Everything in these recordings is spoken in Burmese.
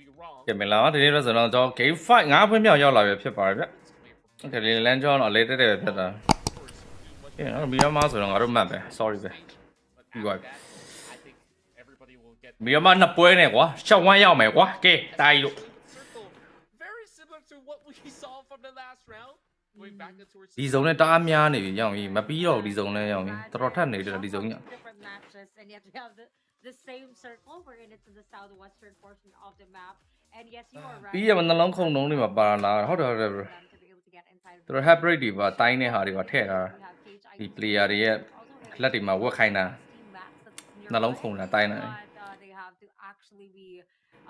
be wrong. ကဲမင်္ဂလာပါဒီနေ့တော့ကျွန်တော်ကျွန်တော် game 5 5ဖွင့်မြောက်ရောက်လာပြီဖြစ်ပါတယ်ဗျ။ Okay ဒီလမ်းကြောင်းတော့အလေးတက်တက်ပဲဖြစ်တာ။ ကဲနော်မီရမဆိုတော့ငါတို့မှတ်ပဲ sorry ပဲ But You after are- that, I think everybody will get မီရမနှစ်ပွဲနဲ့ကွာရှောက်ဝမ်းရောက်မယ်ကွာကဲတာကြီးလို့ circle. Very similar to what we saw from the last round. Going back towards ဒီဇုံနဲ့တအားများနေပြီရောက်ပြီမပြီးတော့ဒီဇုံနဲ့ရောက်ပြီတော်တော်ထက်နေတယ်ဒီဇုံကြီး different matches and yet we have the, the same circle we're in it to the southwestern portion of the map and yes you are right ပြီးရမနှလုံးခုန်လုံးတွေမှာပါလာဟုတ်တယ်ဟုတ်တယ် bro them to be able to get inside of သူတို့ hack break တွေပါတိုင်းတဲ့ဟာတွေပါထည့်ထားတာ we have Cage ဒီ ID, player တွေရဲ့ also a လက်တွေမှာဝက်ခိုင်းတာ steam max that's နှလုံးခုန်တာတိုင်းတာ but uh, they have to actually be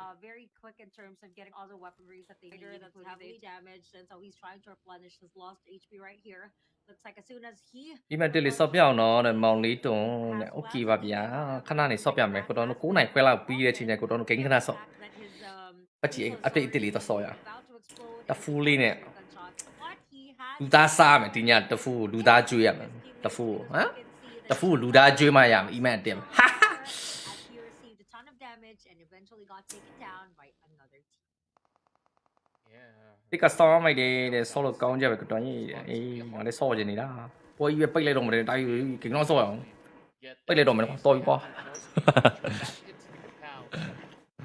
uh, very quick in terms of getting all the weaponries that they need that's heavily damaged and so he's trying to replenish his lost HP right here looks like as soon as he ဒီမဲ့တက်လေးဆော့ပြအောင်တော့တဲ့မောင်လေးတွန်းတဲ့ okay ပါဗျာခဏနေဆော့ပြမယ်ကိုတော်တို့9နိုင်ခွဲလောက်ပြီးတဲ့ချိန်ကျကိုတော်တို့ဂိမ်းခဏဆော့ that his um ပတ်ကြည့် update အစ်စ်လေးတော့ဆော့ရအောင် about to explode တဖူးလေးနဲ့ but he has လူသားစားမယ်ဒီညတဖူးလူသားကျွေးရမယ်တဖူးဟမ်တဖူးလူသားကျွေးမှရမယ်အီမန်တင်ဟာ eventually got taken down by another team. yeah. ဒီကစောင်းမိုက်တယ်တဲ့ဆော့လို့ကောင်းကြပဲကတော်ကြီးအေးငါလည်းဆော့ကျင်နေတာပွဲကြီးပဲပိတ်လိုက်တော့မတယ်တိုင်းဂိမ်းတော့ဆော့ရအောင် Yet ပိတ်လိုက်တော့မယ်ကွာတော်ပြီကွာ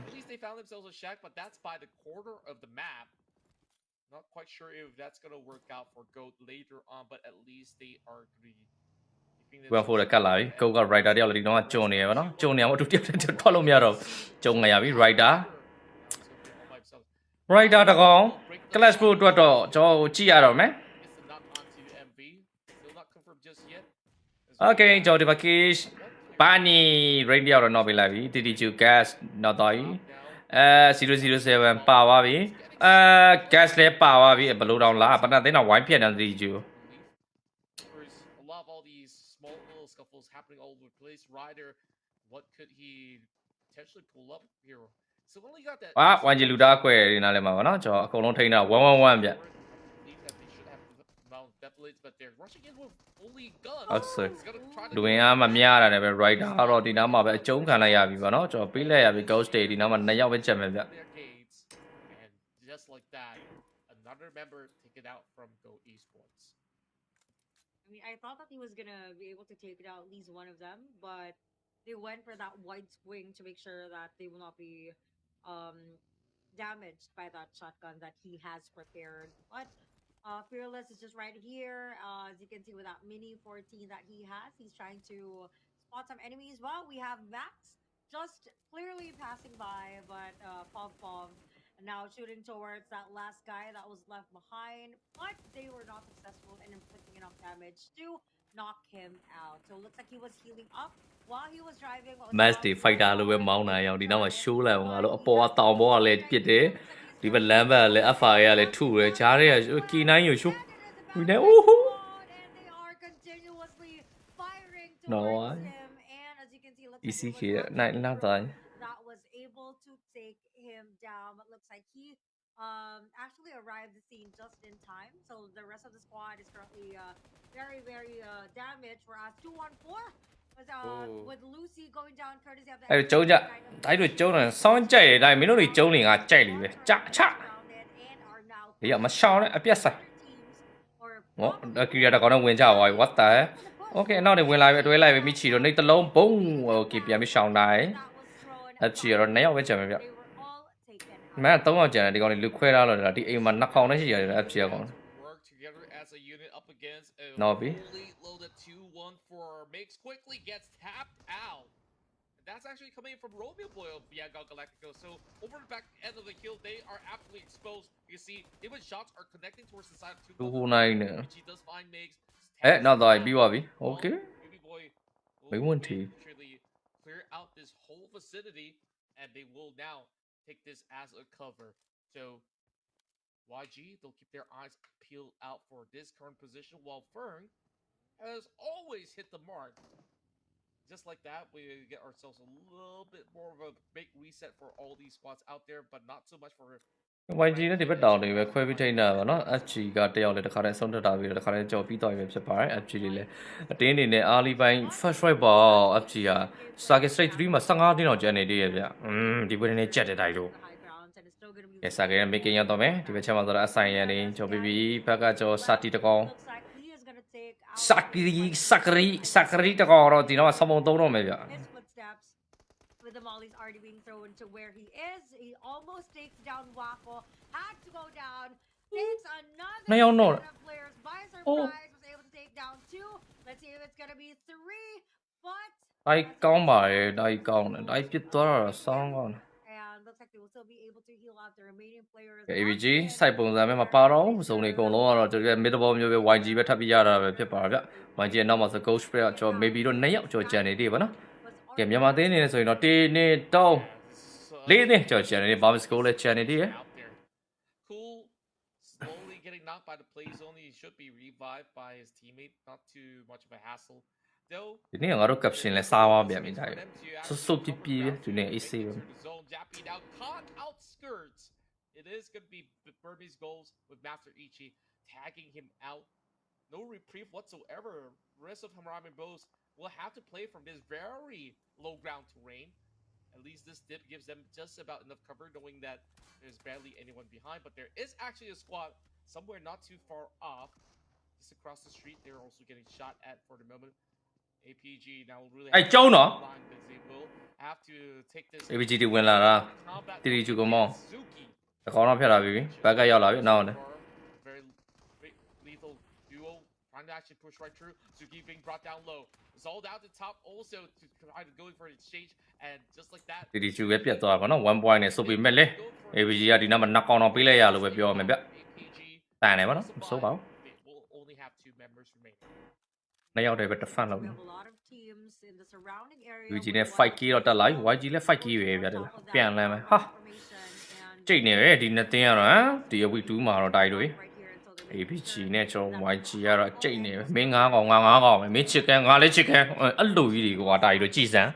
At least they found themselves a shack, but that's by the corner of the map. Not quite sure if that's gonna work out for Goat later on, but at least they are gonna be keeping ဝယ်ဖို့ရကတ်လာပြီကိုက writer တယောက်လည်းဒီတော့ကြုံနေရပါတော့ကြုံနေအောင်အတူတယောက်တည်းထွက်လို့မရတော့ကြုံနေရပြီ writer writer တကောင် clash pro အတွက်တော့ကျွန်တော်ကြည့်ရတော့မယ် Okay ကျွန်တော်ဒီမှာ case ဘာနီ range ရောက်တော့တော့ပေးလိုက်ပြီ TTQ gas တော့တော့ပြီအဲ007ပါသွားပြီအဲ gas လည်းပါသွားပြီဘယ်လိုတောင်လားပဏ္ဍသိန်းတော့ဝိုင်းဖြတ်တယ် TTQ little scuffles happening all over the place. Ryder, what could he potentially pull up here? So only got that. ဟာဝမ်ဂျီလူတာကွယ်ရင်းနားလဲမှာပါနော်ကျွန်တော်အကုန်လုံးထိန်းတာ111ဗျ Believe that they should have mount defibrillates, but they're rushing in with only guns. ဟုတ်ဆို He's gonna try to လူဝင်အားမများတာလည်းပဲ writer ကတော့ဒီနားမှာပဲအကျုံးခံလိုက်ရပြီပါနော်ကျွန်တော်ပေးလိုက်ရပြီ ghost day ဒီနားမှာနှစ်ယောက်ပဲချက်မယ်ဗျ their gates, and just like that, another member taken out from Go Esports. I mean, I thought that he was gonna be able to take out at least one of them, but they went for that wide swing to make sure that they will not be um damaged by that shotgun that he has prepared. But uh, Fearless is just right here. Uh, as you can see with that mini 14 that he has, he's trying to spot some enemies. Well, we have Max just clearly passing by, but uh, Pov Pov now shooting towards that last guy that was left behind, but they were not successful in inflicting enough damage to knock him out. So it looks like he was healing up while he was driving. what was match now တွေ four fighter လို့ပဲမောင်းတာရအောင်ဒီနောက်မှာ seconds. show လိုက်အောင်ငါတို့အပေါ်ကတောင်ပေါ်ကလည်းပြစ်တယ်ဒီဘက်လမ်းဘက်ကလည်း FR ကလည်းထုတယ်ဂျားတွေကကီနိုင်ရ show ဝီနေအိုးဟူ And they are continuously firing No, towards I- him. And as you can see, it looks like it ECK was one နိုင်လာတိုင်း that was able to take him down, but looks like he um, actually arrived the scene just in time. So the rest of the squad is currently uh, very, very uh, damaged. Whereas 214 was uh, with Lucy going down courtesy of the. Thấy? Thấy được trâu này. Sao anh chạy lại? Mình nó được trâu liền à? Chạy đi, về. Chạ chạ. Lý do mà sao đấy? À biết sao? Ủa, kia đã có đồng quyền chào rồi. What the? Ok, nó để quyền lại về lại về mình chỉ rồi nên tấn lông bông. Ờ, kịp giờ mình xong này, chỉ rồi nấy với bên chờ mình vậy. မန်က3ယောက်ကြံတယ်ဒီကောင်လေးလူခွဲထားလို့လားဒီအိမ်မှာ2000နဲ့ရှိရတယ်အဖြစ်ရကောင် That's actually coming from Romeo Boy of So over the back end of the hill, they are absolutely exposed. You see, shots are connecting towards the side of 2 Who nine? I be oh, Okay. We want to clear out this whole vicinity, and they will now take this as a cover. So YG, they'll keep their eyes peeled out for this current position, while Fern has always hit the mark. Just like that, we get ourselves a little bit more of a big reset for all these spots out there, but not so much for YG နဲ့ဒီဘက်တောင်တွေပဲခွဲပြီးထိန်းတာပါနော် FG ကတယောက်လည်းတစ်ခါတည်းဆုံးထတာပြီးတော့တစ်ခါတည်းကြော်ပြီးတော့ပဲဖြစ်ပါတယ် FG လေးလည်းအတင်းအနေနဲ့အားလီပိုင်း first right ပေါ့ FG က Target Straight 3မှာ15တင်းတော့ကျန်နေသေးရဲ့ဗျอืมဒီဘက်နေကြက်တဲ့တိုင်းလို့ The high ground and it's still gonna be ကဲစာကရင်မေကင်ရောက်တော့မယ်ဒီဘက်ချက်မှာဆိုတော့အဆိုင်ရန်နေကျော်ပြီးပြီးဘက်ကကျော်စာတီတကောင် looks like he is gonna take out စကရီစကရီစကရီတကောင်တော့ဒီတော့ဆောင်းပုံသုံးတော့မယ်ဗျ his footsteps with the mollies already being thrown to where he is. He almost takes down Waffle, had to go down, takes another No, no. set of players by surprise, Oh. was able to take down two. Let's see if it's gonna be three, but တိုက်ကောင်းပါရဲ့တိုက်ကောင်းတယ်တိုက်ပြစ်သွားတော့ဆောင်းကောင်းတယ် and looks like they will still be able to heal out the remaining players. ကဲ ABG စိုက်ပုံစံမဲ့မပါတော့ဘူးဇုံတွေအကုန်လုံးကတော့ကျွန်တော် mid ball မျိုးပဲ YG ပဲထပ်ပြီးရတာပဲဖြစ်ပါဗျ YG ရဲ့နောက်မှာဆို Ghost Spray ကကျွန်တော် maybe တော့2ယောက်ကျွန်တော်ကြံနေသေးပါနော် Was ကဲမြန်မာသင်းနေနေဆိုရင်တော့1နှစ်3 So- 4နှစ်ကျွန်တော်ကြံနေတယ်ဘာမစကိုလည်းကြံနေသေးရဲ့ out there. Cool, slowly getting knocked by the play zone. He should be revived by his teammate. Not too much of a hassle. Though, ဒီနေ့ငါတို့ caption လဲစားသွားပြန်ပြီဒါ for ရ them to ဆွဆွပြပြပဲဒီနေ့အေးဆေးပဲ Into the zone, Jappy now caught outskirts. It is going to be B- Burmese goals with Master Ichi tagging him out. No reprieve whatsoever. Rest of Hammurabi Bows will have to play from this very low ground terrain. At least this dip gives them just about enough cover, knowing that there's barely anyone behind. But there is actually a squad somewhere not too far off. Just across the street, they're also getting shot at for the moment. APG now will really Hey, have to Jonah. line this. They will have to take this ABG တွေဝင်လာတာ combat တီတီကျူကမောင်း Suzuki အကောင်တော့ဖြတ်လာပြီဘက်ကရောက်လာပြီနောက်တ duo trying to actually push right through. Suzuki being brought down low. Zold out the top also to try to going for an exchange and just like that. တီတီကျူပဲပြတ်သွားပါတော့1 point နဲ့ဆိုပေမဲ့လေ ABG ကဒီနောက်မှာနှစ်ကောင်တော့ပေးလိုက်ရလို့ပဲပြောရမယ်ဗျ APG တန်တယ်ဗောနော်မစိုးပါဘူး they will only have two members remaining. နှစ်ယောက်တည်းပဲ defend လုပ် we နေ have a lot of teams in the surrounding area. UG with နဲ့ one 5k တော့တက်လာပြီ YG လည်း 5k ပဲဗျတယ်လားပြန်လမ်းမယ်ဟာကြိတ်နေပဲဒီနှစ်သင်းကတော့ဟမ်ဒီအဝီ2မှာတော့တိုက်လို့ APG နဲ့ကျွန်တော် YG ကတော့ကြိတ်နေပဲမင်း9ကောင်ငါ9ကောင်ပဲမင်းချစ်ကန်ငါလည်းချစ်ကန်အဲ့လိုကြီးတွေကတိုက်လို့ကြည်စမ်း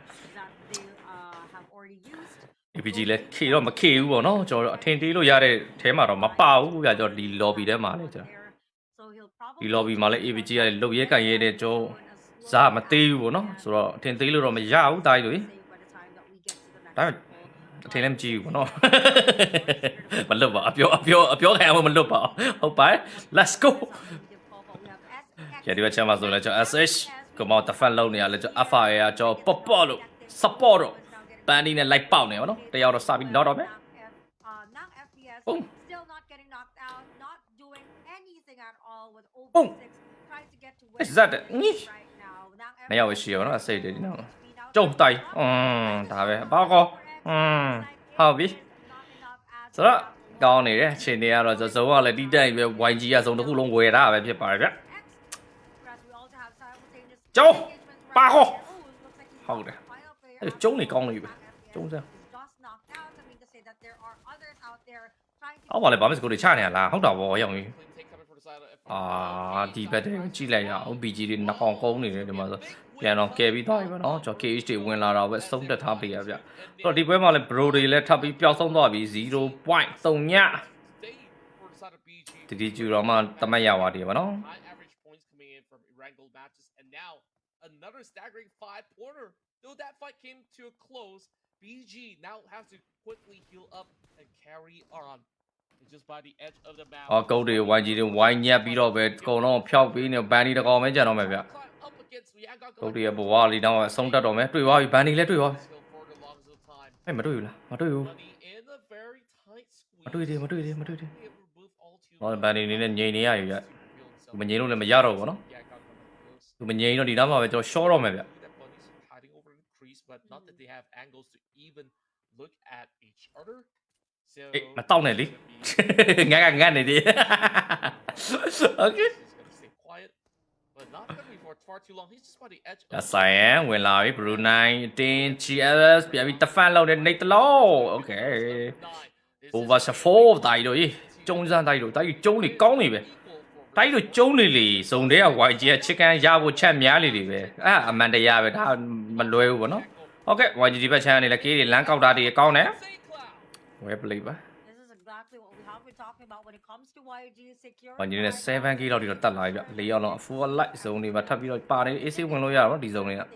APG လည်းခေတော့မခေဘူးပေါ့နော်ကျွန်တော်တို့အထင်သေးလို့ရတဲ့အဲမှာတော့မပါဘူးဗျကျွန်တော်ဒီ lobby ထဲမှာလေကျွန်တော်ဒီ lobby မှာလည်း APG ကလည်းလုတ်ရဲကန်ရဲတဲ့ကျွန်တော်ဇာမသေးဘူးပေါ့နော်ဆိုတော့အထင်သေးလို့တော့မရဘူးတိုက်လို့ဒါပေမဲ့ အထင်လည်းမကြည့်ဘူးပေါ့နော်မလွတ်ပါအပြောအပြောအပြောခံအောင်မလွတ်ပါဟုတ်ပါ let's go ရဒီဘက်ချမ်းမှာဆိုလဲကျွန်တော် SH ကမောတဖက်လုံးနေရလဲကျွန်တော် FR ရကျွန်တော်ပေါ့ပေါ့လို့ support တော့ပန်ဒီနဲ့ like ပေါက်နေပါတော့တယောက်တော့စပြီးတော့တော့ပဲ Nang FPS Boom. still not getting knocked out, not doing anything at all with over Boom. six, trying to get to Is win that the it? lead Nyeh. right now. Nang နှစ်ယောက်ပဲ FPS ရှိရပါတော့အစိတ်တွေဒီနောက် speed out ကျုံတိုက်อืมဒါပဲဘာကော อืมဟုတ်ပြီဆိုတော့ကောင်းနေတယ်အချိန်တွေကတော့ဇုံကလည်းတိတက်ပဲ YG ကဇုံတစ်ခုလုံးဝယ်တာပဲဖြစ်ပါတယ်ဗျကျုံပါခေါ်ဟုတ်တယ်အဲ့ကျုံနေကောင်းနေပြီကျုံစမ်းအောက်ပါလေဘာမစကိုတွေချနေရလားဟုတ်တာဗောရောက်ပြီ Clean take coming for the side of FR. အာဒီဘက်တွေကြည့်လိုက်ရအောင် BG တွေနှစ်ကောင်ကုန်းနေတယ်ဒီမှာဆို ပြန်တော့ကဲပြီးသွားပြီဗောနော်ကျွန်တော် KH တွေဝင်လာတော့ပဲသုံးတက်ထားပေးရဗျအဲ့တော့ဒီပွဲမှာလည်း Bro တွေလည်းထပ်ပြီးပျောက်ဆုံးသွားပြီ0.3ည Stay for the side of BG. တတိကျူတော့မှတမတ်ရပါတယ်ဗောနော် High average points coming in from Erangel matches, and now another staggering five pointer. Though that fight came to a close, BG now has to quickly heal up and carry on. And just by the edge of the map. အော်ကုတ်တွေ YG တွေဝိုင်းညက်ပြီးတော့ပဲအကုန်လုံးဖျောက်ပြီးနေဘန်ဒီတကောင်ပဲကြံတော့မယ်ဗျ Climb up against Lianga ကုတ်တွေရဲ့ဘဝလေးတော့အဆုံးတက်တော့မယ်တွေ့သွားပြီဘန်ဒီလည်းတွေ့သွားပြီ Still for the longest of time. အဲ့မတွေ့ဘူးလားမတွေ့ဘူး Money in a very tight squeeze. မတွေ့သေးမတွေ့သေးမတွေ့သေး Able to move all too ဟော well. ဘန်ဒီနေနဲ့ငြိမ်နေရပြီဗျ To reveal သူ himself. မငြိမ်လို့လည်းမရတော့ဘူးဗောနော် Yeah, got them close. သူမငြိမ်တော့ဒီနားမှာပဲကျွန်တော် short တော့မယ်ဗျ that bunnies are hiding over the crease, but not that they have angles to even look at each other. Ê, nói tao này đi. ngang ngang ngang này đi. ok. Đã xé, nguyên lại Brunei, trên GLS, bị bị tập phan lâu đến đây lâu. Ok. Ủa và sẽ phô tay rồi, trông ra tay rồi, tay rồi trông thì con này vậy. Tay rồi trông này lì, dùng đấy à gọi chị chicken giao vô chạm nhá lì vậy. À, Amanda ya vậy, ta mình lùi của nó. Ok, gọi chị đi bà chàng này là kia thì lãng cao đà thì con nè. Web Live á. Ở ờ, như này xe van kia เราดีเราตัดหลายแบบเลยเอาเราฟูไลท์โซนนี่แบบถ้าพี่เราปาได้เอซิวันเราอยากว่าดีโซนนี่นะ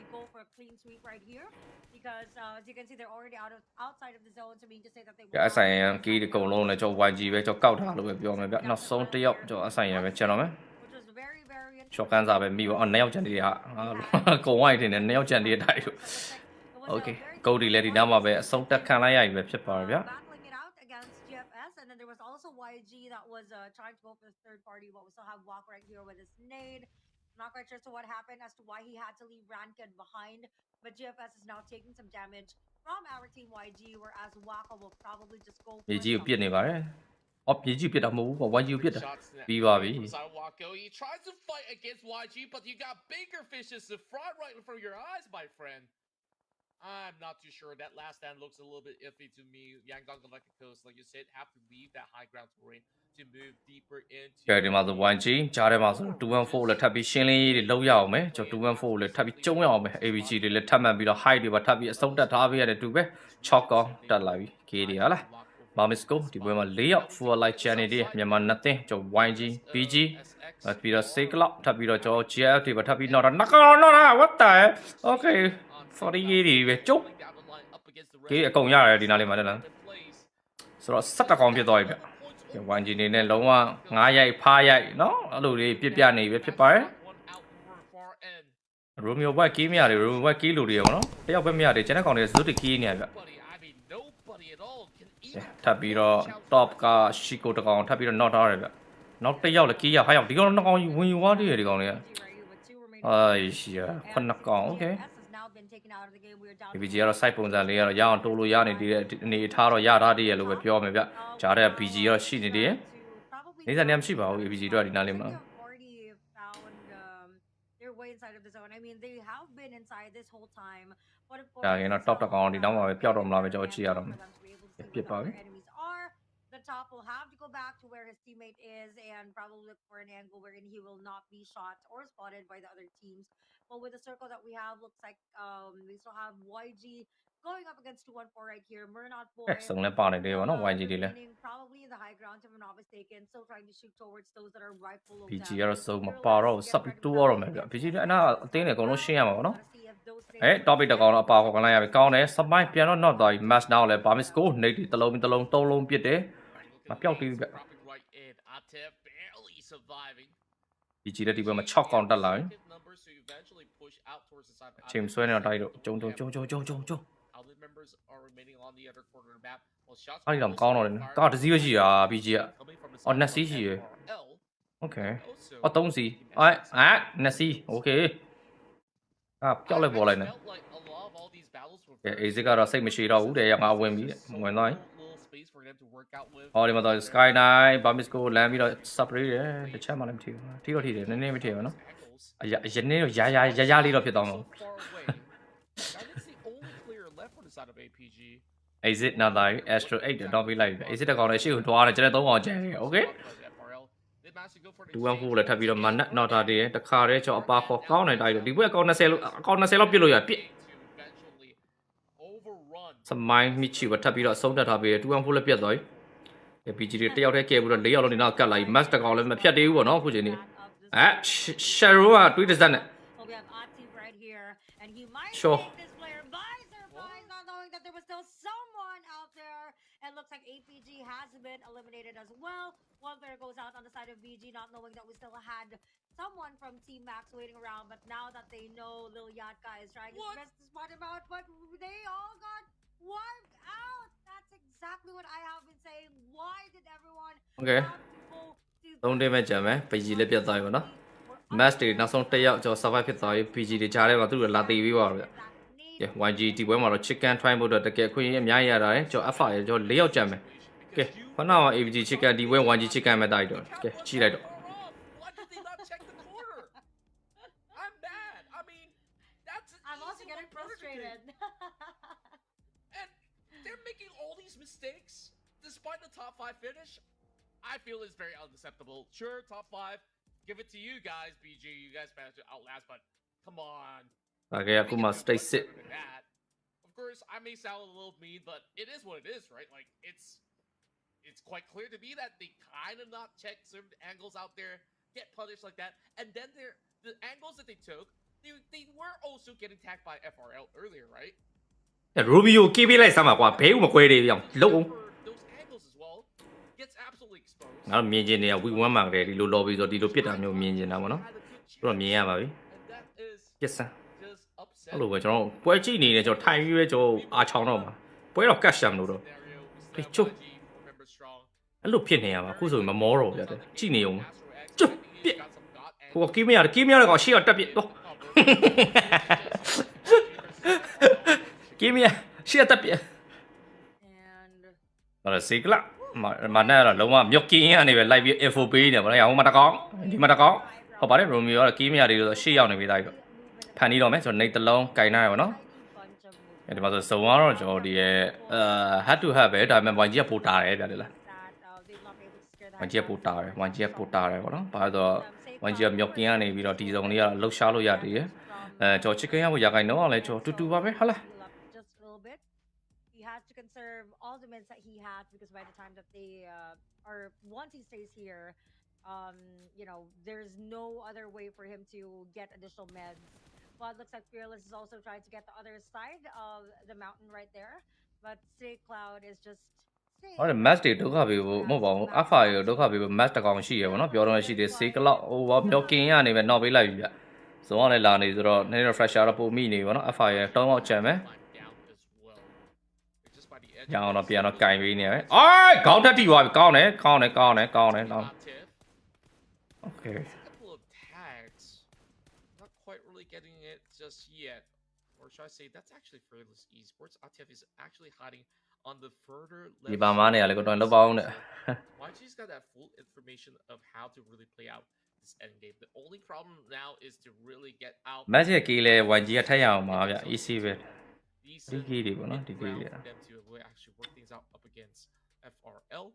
cái sài kia thì cầu lô này cho YG cho cao thả luôn về mà nó sâu tiêu cho sài về cho nó mấy cho can giả về mi vào ờ, neo chân đi hả ờ, cầu ngoài thì neo chân đi đại. Ok câu đi lên thì đâu mà về sâu tất cả này về chết vào vậy there was also YG that was uh, trying to go for the third party but we still have Walk right here with his nade I'm not quite sure as to what happened as to why he had to leave Rankin behind but GFS is now taking some damage from our team YG whereas Waka will probably just go မြေ for ကြီးကို some ပြစ်နေပါတယ်အော်မြေကြီးကိုပြစ်တာမဟုတ်ဘူးပေါ့ YG ကိုပြစ်တာ Shots netပြီးပါပြီ from the side of Wako. He tries to fight against YG, but you got bigger fishes to fry right in front of your eyes, my friend. I'm not too sure. That last stand looks a little bit iffy to me. Yangon Galacticos, like you said, have to leave that high ground terrain to move deeper into. ကဲဒီမှာဆို 1G ကြားထဲမှာဆို214လည်းထပ်ပြီးရှင်းလင်းရေးတွေလုပ်ရအောင်မယ်ကျွန်တော်214လည်းထပ်ပြီးကျုံရအောင်မယ် ABG တွေလည်းထပ်မှတ်ပြီးတော့ high တွေပါထပ်ပြီးအဆုံးတက်ထားပေးရတဲ့တူပဲ6ကောင်းတက်လာပြီ K တွေဟာလား Mamisco ဒီပွဲမှာ4ယောက် full light channel တွေမြန်မာနှစ်သိန်းကျွန်တော် YG BG အဲပြီးတော့6 clock ထပ်ပြီးတော့ကျွန်တော် GF တွေပါထပ်ပြီးတော့နကောနော် what the hell okay 40တွေပဲကျုပ် ကေးအကုန်ရတယ်ဒီနားလေးမှာလည်းလား ဆိုတော့17ကောင်းဖြစ်သွားပြီဗျ 1G နေနဲ့လုံးဝ9ရိုက်ဖားရိုက်เนาะအဲ့လိုတွေပြစ်ပြနေပဲဖြစ်ပါတယ် ရိုမီယိုဘက်ကီးမရတယ်ရိုမီယိုဘက်ကီးလူတွေရောနော်တယောက်ပဲမရတယ်ကျန်တဲ့ကောင်တွေဇွတ်တကီးနေရဗျ ထပ်ပြီးတော့ top က Shiko တကောင်ထပ်ပြီးတော့ knock ထားရတယ်ဗျနောက်တစ်ယောက်လည်းကီးရဟာရောက်ဒီကောင်နှစ်ကောင်ကြီးဝင်ယူသွားသေးတယ်ဒီကောင်တွေက အေးရှိရခုနှစ်ကောင် okay BG ကတော့ site ပုံစံလေးကတော့ရအောင်တိုးလို့ရနေတဲ့အနေအထားတော့ရထားသေးရလို့ပဲပြောမယ်ဗျဂျားတဲ့ BG ကတော့ရှိနေသေးတယ်နေစားနေမရှိပါဘူး BG တို့ကဒီနားလေးမှာ already found um, their way inside of the zone. I mean, they have been inside this whole time. But of course, ဒါရင်တော့ top တကောင်ဒီနောက်မှာပဲပျောက်တော့မလားပဲကျွန်တော်ကြည့်ရတော့မယ် ပြစ်ပါပြီ enemies are. The top will have to go back to where his teammate is and probably look for an angle wherein he will not be shot or spotted by the other teams. But with the circle that we have, looks like um we still have YG going up against 214 right here. Murnau boy. စုံလည်းပါနေသေးပါနော် YG တွေလည်း remaining probably in the high ground if I'm not mistaken. Still trying to shoot towards those that are rightful of BG them. ကတော့စုံမပါတော့ဘူးစပ်ပြီးတိုးရတော့မယ်ဗျ BG လည်းအနာအသင်းတွေအကုန်လုံးရှင်းရမှာပေါ့နော် Gotta see if those အဲ things- topic တကောင်တော့အပါခေါ်ကလိုက်ရပြီကောင်းတယ်စပိုင်းပြန်တော့ not သွားပြီ match now လဲ Barmis go နေတီတစ်လုံးပြီးတစ်လုံးသုံးလုံးပြစ်တယ်မပျောက်သေးဘူးဗျ BG လည်းဒီဘက်မှာ6ကောင်တက်လာပြီ Chìm xuôi nào đầy đủ. Trúng chung chung chung chung chung chung Anh làm con rồi. Có được gì gì à bị gì à? Ở nè gì gì? Ok. Ở tông gì? Ấy à nè gì? Ok. À, cho lại bộ lại nè. Ezika đã xem mình chỉ đâu để mà quên biết mọi nói. Ở đây mà tôi Sky này, Bamisco làm gì đó sắp rồi đấy. Để xem mà làm thiếu. Thiếu thì để nên nên mới thiếu nó. နေ I felt like a lot of all these battles were ကဲ very အေးစစ်ကတော့စိတ်မရှိတော့ဘူးတဲ့ငါဝင်ပြီတဲ့ဝင်သွားပြီ little space for them to work out with. ဟောဒီမှာတော့ Sky 9 Barmis go လမ်းပြီးတော့ separate တယ်တစ်ချက်မှလည်းမထီဘူးထီတော့ထီတယ်နည်းနည်းမထီဘူးနော် Angles. အရရနေတော့ရာရာရရလေးတော့ဖြစ်သွားမှာ So far away. That is the only player left for the side of APG. exit နာသား Astro 8တော့ပြီးလိုက်ပြီ exit တကောင်လည်းရှေ့ကိုတွားတယ်ကျန်တဲ့3ကောင်ကျန်တယ် okay FRL. They managed to go for the 2 1 4လည်းထပ်ပြီးတော့မနက်နော်တာတည်းတခါတည်းကျွန်တော်အပါခေါ်ကောင်းတယ်တိုက်တော့ဒီဘက်အကောင်20လို့အကောင်20လောက်ပြစ်လို့ရပြစ် to eventually overrun စမိုင်းမိချီပဲထပ်ပြီးတော့အဆုံးတက်ထားပေးတယ်2 1 4လည်းပြတ်သွားပြီ PG တွေတယောက်တည်းကဲပြီးတော့၄ယောက်လုံးနေတော့ကတ်လိုက် max တကောင်လည်းမဖြတ်သေးဘူးပေါ့နော်အခုချိန်นี้ အဲ Sharon ကတွေးတစ်စက်နဲ့ Well, we have Atif right here, and he might Sure. take this player by surprise, not knowing that there was still someone out there. And looks like APG has been eliminated as well. One player goes out on the side of BG, not knowing that we still had someone from Team Max waiting around. But now that they know Lil Yatka is trying What? his best to spot him out, but they all got wiped out. That's exactly what I have been saying. Why did everyone Okay. သုံးတင်းပဲကြံမယ် PG လည်းပြတ်သွားပြီပေါ့နော် match တွေနောက်ဆုံးတစ်ယောက်ကျွန်တော် survive ဖြစ်သွားပြီ PG တွေကြားထဲမှာသူတို့လာတီးပြီးပါတော့ဗျကဲ YG ဒီပွဲမှာတော့ chicken try ဖို့တော့တကယ်ခွင့်ရအများကြီးရတာတယ်ကျွန်တော် FR ရကျွန်တော်၄ယောက်ကြံမယ်ကဲခဏက AVG chicken ဒီပွဲ YG chicken မဲ့တိုက်တော့ကဲကြည့်လိုက်တော့ Why did they not check the corner? I'm mad. I mean, that's an I'm also easy getting one corner to take. frustrated. And they're making all these mistakes despite the top five finish. I feel is very unacceptable. Sure, top five. Give it to you guys, BG. You guys managed to outlast, but come on. Okay, Akuma, stay sit. Of course, I may sound a little mean, but it is what it is, right? Like it's it's quite clear to me that they kind of not check certain angles out there, get punished like that, and then there the angles that they took, they, they were also getting tagged by FRL earlier, right? Rubio, kibile sama kwa peu makwere yang long. ငါတို့မြင်ကျင်နေတာဝီ1မှာကလေးဒီလို lobby ဆိုဒီလိုပြစ်တာမျိုးမြင်ကျင်တာပေါ့နော် Had a good တို့တော့မြင်ရပါပြီ And that is ပြစ်စမ်း just upset. အဲ့လိုပဲကျွန်တော်ပွဲကြည့်နေတယ်ကျွန်တော်ထိုင်ပြီးပဲကျွန်တော်အားချောင်းတော့မှာပွဲတော့ကတ်ရှမ်လို့တော့ scenario. We Hey, still Chuk. have YG, remember strong. အဲ့လိုဖြစ်နေရမှာအခုဆိုရင်မမောတော့ဘူးပြတယ်ကြည့်နေအောင် Astro X, Chuk, I think he's bit. got some god ဟိုကကီးမရတယ်ကီးမရတဲ့ကောင်ရှေ့တော့တက်ပြစ်တော့ကီးမရရှေ့တက်ပြစ် And ဟောစေကလာ မမနဲ့တော့လုံးဝမြုပ်ကင်းရနေပဲလိုက်ပြီး info ပေးနေပါတော့ရအောင်မတကောင်ဒီမတကောင်ဟုတ်ပါတယ်ရိုမီယိုကတော့ကီးမရတွေဆိုရှေ့ရောက်နေပြီသားပြီးတော့ဖန်ပြီးတော့မယ်ကျွန်တော်နေတလုံးကင်နိုင်ရပါတော့ bunch of အဲဒီမှာဆိုစုံကတော့ကျွန်တော်ဒီရဲ့အာ head to head ပဲဒါပေမဲ့ 1G ကပိုတာတယ်ဗျာလေလား that uh, they've not been able to scare the 1G ကပိုတာတယ် 1G ကပိုတာတယ်ပေါ့နော်ဘာလို့ဆိုတော့ 1G ကမြုပ်ကင်းရနေပြီးတော့ဒီစုံလေးကလှုပ်ရှားလို့ရတည်ရဲ့အဲကျွန်တော် chicken ရဖို့ရခိုင်တော့လည်းကျွန်တော်တူတူပါပဲဟုတ်လား has to conserve all the meds that he had because by the time that they uh, or once he stays here, um, you know, there's no other way for him to get additional meds. But it looks like Fearless is also trying to get the other side of the mountain right there. But Stay Cloud is just staying. ဟောတယ် match တွေဒုက္ခပေးဖို့မဟုတ်ပါဘူး alpha ရေဒုက္ခပေးဖို့ match တစ်ကောင်ရှိရပေါ့နော်ပြောတော့ရှိတယ် say ကလောက်ဟိုဘောမြုပ်ကင်းရနေပဲနောက်ပေးလိုက်ပြီဗျဇုံကလည်းလာနေဆိုတော့နည်းနည်း refresher တော့ပုံမိနေပြီပေါ့နော် alpha ရေတောင်းအောင်ချမ်းမယ် ရအောင် of တော့ the ပြန်တော့ city. ကင်ပေးနေရပဲအိုးခေါင်းတက်တီသွားပြီကောင်းတယ်ကောင်းတယ်ကောင်းတယ်ကောင်းတယ်ကောင်း Active. okay A couple of tags. Not quite really getting it just yet. Or should I say, that's actually Fearless Esports. Atif is actually hiding on the further ဒီ left ပါမားနေရလေကိုတော့လောက်ပါအောင်တဲ့ YG's got that full information of how to really play out this end game. The only problem now is to really get out match ရဲ့ key လဲ 1G ကထက်ရအောင်ပါဗျ easy ပဲ these ဒီ key တွေပေါ့နော်ဒီ key ground တွေ for them to avoid actually work things out up against FRL.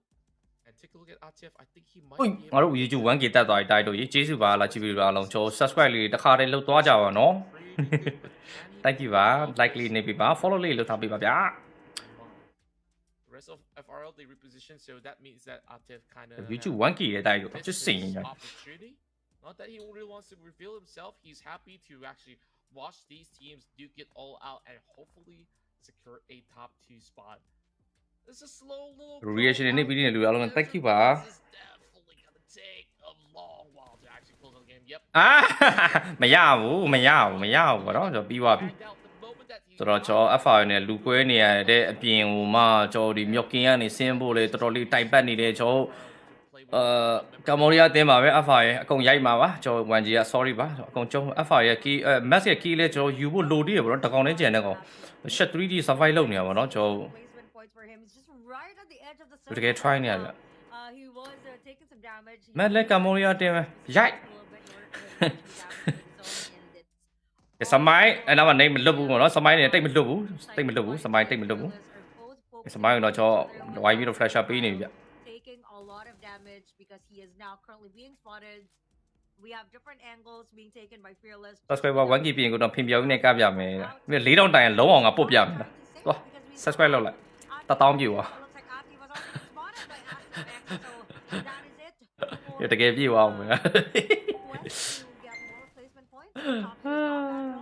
And take a look at Atif. I think he might ဟို be ငါတို့ YouTube 1K တက်သွားပြီတိုက်တို့ရေးကျေးဇူးပါလားကြည့်ပြီးတော့အားလုံးကျွန်တော် subscribe လေးတစ်ခါတည်းလုပ်သွားကြပါနော် pretty good, but can he thank you ပါ like လေးနေပြီပါ follow လေးလုပ်ထားပေးပါဗျာ The rest of FRL they reposition, so that means that Atif kind of YouTube 1K ရဲ့တိုက်တို့ကျစင်ရ opportunity. Not that he really wants to reveal himself. He's happy to actually watch these teams duke it all out and hopefully secure a top two spot. It's a slow little reaction နေပြီးနေလူအားလုံး thank you ပါ This is definitely gonna take a long while to actually close out the game. Yep. အာမရဘူးမရဘူးမရဘူးဗောနော်ကျွန်တော်ပြီးသွားပြီ Dragged out the moment that he ဆိုတော့ကျွန်တော် FR နဲ့လူကွဲနေရတဲ့အပြင်ဟိုမှကျွန်တော်ဒီမြောက်ကင်းကနေဆင်းဖို့လေတော်တော်လေးတိုင်ပတ်နေတယ်ကျွန်တော် play with အာ the ကမ္ဘောဒီးယားတင်းပါပဲ FR ရဲ့အကုန်ရိုက်မှာပါကျွန်တော် 1G က sorry ပါအကုန်ကျုံ FR ရဲ့ key အဲ max ရဲ့ key လဲကျွန်တော်ယူဖို့လိုသေးတယ်ဗောနော်တကောင်နဲ့ကျန်တဲ့ကောင် shot 3D survive လုပ်နေရပါတော့ကျွန်တော် placement points for him. It's just right at the edge of the တကယ် circle try right နေရ now. ဗျ Uh, he was uh, taking some damage. He မက်လက်ကမ္ဘောဒီးယားတင်းပဲရိုက်ကဲစမိုင်းအဲ့တော့နေမလွတ်ဘူးဗောနော်စမိုင်းနေတိတ်မလွတ်ဘူးတိတ်မလွတ်ဘူးစမိုင်းတိတ်မလွတ်ဘူးကဲစမိုင်းကတော့ကျွန်တော်ဝိုင်းပြီးတော့ flasher ပေးနေပြီဗျ taking a lot of damage because he is now currently being spotted. We have different angles being taken by Fearless. subscriber 1k ပြင်ကိုတော့ဖင်ပြောင်းနေကပြမယ်တဲ့ပြီးတော့4000တိုင်ရင်လုံးအောင်ငါပို့ပြမယ်လားသွား subscribe လုပ်လိုက်တစ်သောင်းပြည့်သွားရတကယ်ပြည့်သွားအောင်မယ် So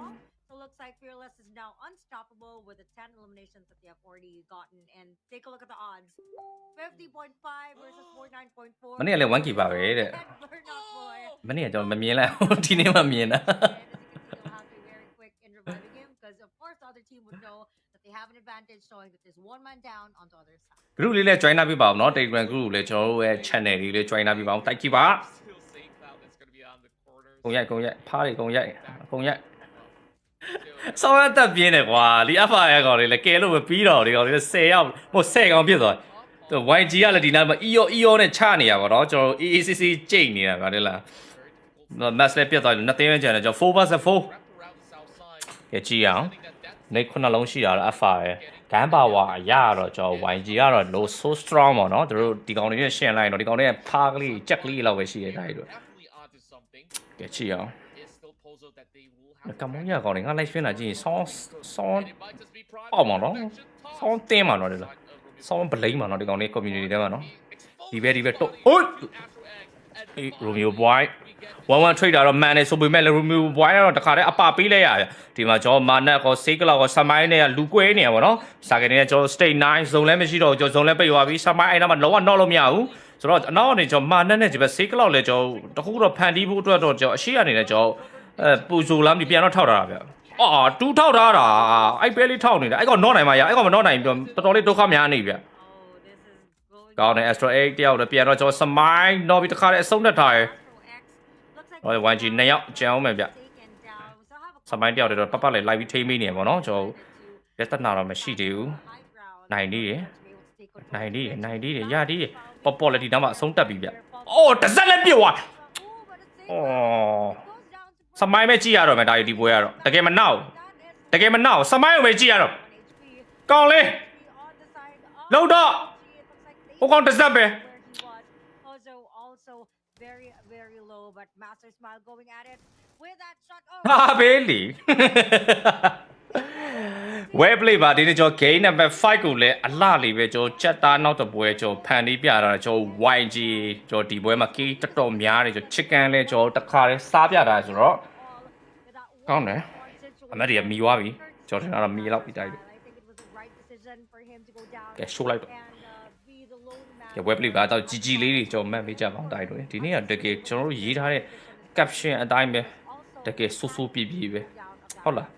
looks like Fearless is now unstoppable with the 10 eliminations that they have already gotten. And take a look at the odds 50.5 versus 49.4. မနေ့ကလည်း 1k ပါပဲတဲ့ And Burnout Boy. မနေ့ကကျွန်တော်မမြင်လိုက်ဘူးဒီနေ့မှမြင်တာ And as you can see, you'll have to be very quick in reviving him because, of course, the other team would know that they have an advantage, showing that there's one man down on the other side. group လေးလည်း join လာပြပါအောင်เนาะ Telegram group ကိုလည်းကျွန်တော်တို့ရဲ့ channel လေးလည်း join လာပြပါအောင်တိုက်ကြည့်ပါ still safe out. It's gonna be on the corners. ကုံရိုက်ကုံရိုက်ဖားတွေကုံရိုက်ကုံရိုက် Still- ဆောင်းရတက်ပြင်းတယ်ကွာဒီ alpha ရဲ့ကောင်လေးလည်းကဲလို့မပြီးတော့ဒီကောင်လေး10ရောက်ဟို10ကောင်ပြစ်သွားသူ YG ကလည်းဒီနားမှာ EO EO နဲ့ချနေရပါတော့ကျွန်တော် AACC ကြိတ်နေတာဗျာလေလား very difficult. mass လည်းပြတ်သွားတယ်နှစ်သိန်းပဲကျန်တယ်ကျွန်တော်4 vs 4 Wrapped around the south side. ကဲကြည့်အောင် Setting that death နေခုနှလုံးရှိတာတော့ alpha ရဲ့ဂန်ပါဝါအရာတော့ကျွန်တော် YG ကတော့ low so strong ပေါ့နော်သူတို့ဒီကောင်လေးနဲ့ရှင်းလိုက်တော့ဒီကောင်လေးကဖားကလေးကြက်ကလေးလောက်ပဲရှိရတဲ့အဲ့တို့ definitely onto something. ကဲကြည့်အောင် ကမ္ဘောဒီးယားကောင်လေးငါ live stream လာကြည့်ရင်ဆောင်းဆောင်း And it might just be prime ပေါ့မှာနော် protection toss. ဆောင်းတင်းမှာနော်ဒီလား Side of Romeo ဆောင်းပလိမ့်မှာနော်ဒီကောင်လေး community ထဲမှာနော် He ဒီဘက်ဒီဘက်တော့ဟိုးအေးရိုမီယိုဘွိုင်း1 1 trade တာတော့မှန်တယ်ဆိုပေမဲ့လည်းရိုမီယိုဘွိုင်းကတော့တခါတည်းအပပေးလိုက်ရဗျဒီမှာကျွန်တော်မာနက်ကောစေးကလောက်ကောဆမိုင်းနဲ့ကလူကွဲနေရပါတော့စာကနေကကျွန်တော် state 9ဇုံလည်းမရှိတော့ဘူးကျွန်တော်ဇုံလည်းပိတ်သွားပြီဆမိုင်းအဲ့တော့မှလုံးဝ knock လို့မရဘူးဆိုတော့အနောက်ကနေကျွန်တော်မာနက်နဲ့ဒီဘက်စေးကလောက်လည်းကျွန်တော်တခုတော့ဖန်တီးဖို့အတွက်တော့ကျွန်တော်အရှိအနေနဲ့ကျွန်တော် အဲပူဇိုလာမပြန်တော့ထောက်တာဗျအော်တူးထောက်ထားတာအဲ့ပဲလေးထောက်နေတာအဲ့ကောင် knock နိုင်မှာရအဲ့ကောင်မ knock နိုင်ဘူးတော်တော်လေးဒုက္ခများနေဗျ Oh, this is going ကောင်းတယ် Astro 8တယောက်လည်းပြန်တော့ကျွန်တော်စမိုင်းတော့ပြီးတခါတည်းအဆုံးတက်ထားရယ်ဟော YG နှစ်ယောက်ကျန်အောင်မယ်ဗျစမိုင်းတယောက်တည်းတော့ပတ်ပတ်လေးလိုက်ပြီးထိမ့်မိနေရပါတော့ကျွန်တော်လက်သက်နာတော့မရှိသေးဘူးနိုင်နေရနိုင်နေရနိုင်နေရရသေးရပေါ်ပေါ်လည်းဒီနောက်မှအဆုံးတက်ပြီဗျအော်တစ်စက်လည်းပြစ်သွားအော် စမိုင်းပဲကြည့်ရတော့မယ်ဒါဒီပွဲရတော့တကယ်မနောက်တကယ်မနောက်စမိုင်းကိုပဲကြည့်ရတော့ကောင်းလေးလုံးတော့ဟိုကောင်တစ်စက်ပဲ Also, also very, very low, but Master Smile going at it with that shot. Oh, ဟာဘေးလီ ဝဲပလေးပါဒီနေ့ကျွန်တော် game number 5ကိုလည်းအလှလေးပဲကျွန်တော်ချက်သားနောက်တစ်ပွဲကျွန်တော်ဖန်ပြီးပြတာကျွန်တော် YG ကျွန်တော်ဒီပွဲမှာ key တော်တော်များတယ်ကျွန်တော် chicken လဲကျွန်တော်တစ်ခါလဲစားပြတာဆိုတော့ကောင်းတယ်အမတ်တွေကမီသွားပြီကျွန်တော်ထင်တာတော့မီလောက်ပြီးတိုက်တယ်ကဲ show လိုက်တော့ကဲ web လေးပါတော့ GG လေးတွေကျွန်တော်မှတ်ပေးကြပါအောင်တိုက်တော့ဒီနေ့ကတကယ်ကျွန်တော်တို့ရေးထားတဲ့ caption အတိုင်းပဲတကယ်ဆူဆူပြပြပဲဟုတ်လား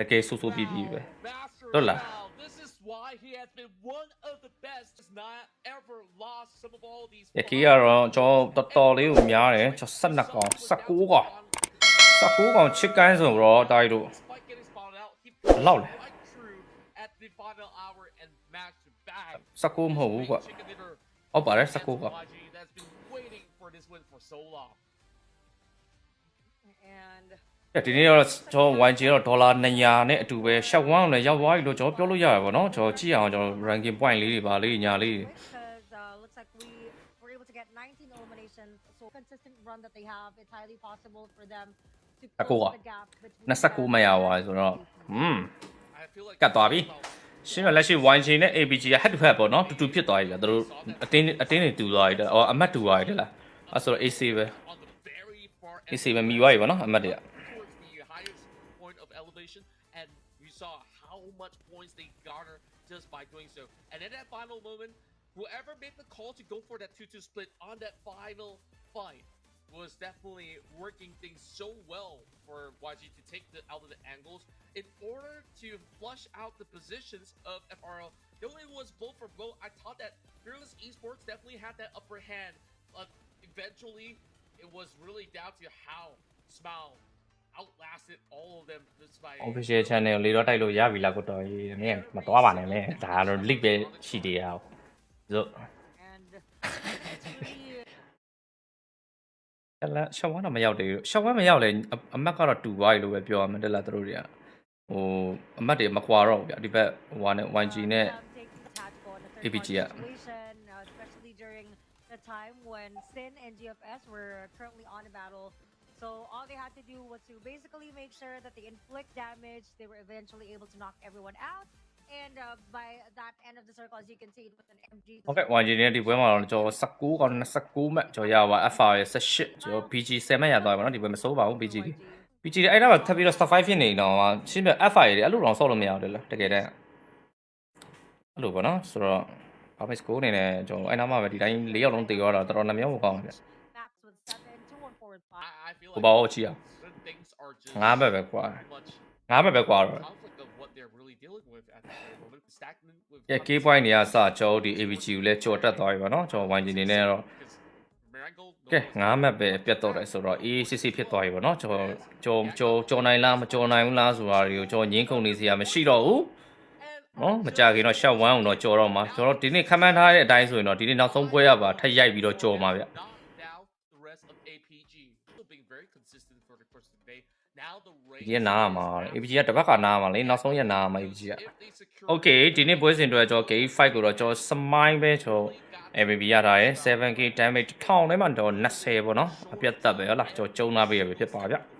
တကယ်ဆူဆူပြပြပဲ Master Lola. Mal, This is why he has been one of the best. Has not ever lost some of all these. ရကီကတော့ကျွန်တော်တော်တော်လေးကိုများတယ်ကျွန်တော်12ကောင်19ကောင်19ကောင်ချစ်ကိုင်းဆိုတော့တိုက်တော့ Despite getting spotted out, he Lol. played right through at the final hour and matched back. 19မဟုတ်ဘူးကွာ Chicken dinner ဟုတ်ပါတယ် against 19ကောင် YG that's been waiting for this win for so long. And ဒီနေ့တော့ကျွန်တော် YG တော့ဒေါ်လာ200နဲ့အတူပဲရှက်ဝမ်းလည်းရောက်သွားပြီလို့ကျွန်တော်ပြောလို့ရရပါတော့ကျွန်တော်ကြည့်အောင်ကျွန်တော် ranking point လေးတွေပါလေးညာလေးတွေ because uh, looks like we were able to get 19 eliminations, so consistent run that they have, it's highly possible for them to Ako close ah. the gap between 29မရပါဘူးဆိုတော့ဟွန်း I feel like ကတ်သွားပြီရှင်းရလက်ရှိ YG နဲ့ ABG က head to head ပေါ့နော်တူတူဖြစ်သွားပြီဗျာသူတို့အတင်းအတင်းတွေတူသွားပြီတဲ့အော်အမတ်တူသွားပြီတဲ့လားအဲ့ဆိုတော့ AC ပဲ on the very far end AC ပဲမိသွားပြီပေါ့နော်အမတ်တွေက much points they garner just by doing so. And in that final moment, whoever made the call to go for that 2-2 split on that final fight was definitely working things so well for YG to take the out of the angles in order to flush out the positions of FRL. The only was both for both. I thought that Fearless Esports definitely had that upper hand, but eventually it was really down to how Smile outlasted all of them just by official channel လေးတော့တိုက်လို့ရပြီလားကိုတော်ကြီးမင်းမသွားပါနဲ့မင်းဒါကတော့ link ပဲရှိသေးရအောင်ဆို and it's really တက်လက်ရှောင်းဝမ်းတော့မရောက်သေးဘူးရှောင်းဝမ်းမရောက်လေအအမတ်ကတော့တူသွားပြီလို့ပဲပြောရမှာတက်လက်သူတို့တွေကဟိုအမတ်တွေမကွာတော့ဘူးဗျာဒီဘက်ဟိုနဲ့ YG နဲ့ um, taking tactical in a third APG, party yeah. situation, uh, especially during the time when Sin and GFS were currently on a battle. So all they had to do was to basically make sure that they inflict damage. They were eventually able to knock everyone out. And uh, by that end of the circle, as you can see, it was an MG. ဟုတ်ကဲ့ YG နဲ့ဒီပွဲမှာတော့ကျွန်တော်19ကောင်29မှတ်ကျွန်တော်ရပါ FR ရဲ့18ကျွန်တော် PG 7မှတ်ရသွားပြီပေါ့နော်ဒီပွဲမစိုးပါဘူး PG တွေ PG တွေအဲ့ဒါမှထပ်ပြီးတော့ sub 5ဖြစ်နေတော့ရှင်းပြ FR တွေအဲ့လိုတော့ဆော့လို့မရဘူးလေတကယ်တည်းအဲ့လိုပေါ့နော်ဆိုတော့ Office Go အနေနဲ့ကျွန်တော်အဲ့နားမှာပဲဒီတိုင်း၄ယောက်လုံးတည်သွားတော့တော်တော်နှမြောက်ကောင်းတယ် Max with seven, two one four with five. I, I feel ဟို like ပါဦးချီအောင် certain things are just ငါးပဲပဲကွာ much ငါးပဲပဲကွာတော့ conflict of what they're really dealing with at the very moment. Stagnant with ကဲ key point တွေကစကျွန်တော်ဒီ ABG ကိုလည်းကြော်တက်သွားပြီပေါ့နော်ကျွန်တော် YG အနေနဲ့တော့ Marango ကဲငါးမှတ်ပဲပြတ်တော့တယ်ဆိုတော့ AACC ဖြစ်သွားပြီပေါ့နော်ကျွန်တော်ကြော်ကြော်ကြော်နိုင်လားမကြော်နိုင်ဘူးလားဆိုတာတွေကိုကျွန်တော်ငင်းခုန်နေစရာမရှိတော့ဘူးနော်မကြခင်တော့ရှောက်ဝမ်းအောင်တော့ကြော်တော့မှာကျွန်တော်ဒီနေ့ခမ်းမန်းထားတဲ့အတိုင်းဆိုရင်တော့ဒီနေ့နောက်ဆုံးပွဲရပါထက်ရိုက်ပြီးတော့ကြော်မှာဗျ ဒီကနားမှာ APG ကတစ်ဘက်ကနားမှာလေနောက်ဆုံးရနားမှာ APG က Okay ဒီနေ့ပွဲစဉ်အတွက်ကျွန်တော် game 5ကိုတော့ကျွန်တော် smile ပဲကျွန်တော် APB ရတာရယ် 7k damage 1000ထဲမှာတော့20ပေါ့နော်အပြတ်သက်ပဲဟုတ်လားကျွန်တော်ကျုံလာပေးရပြီဖြစ်ပါဗျ။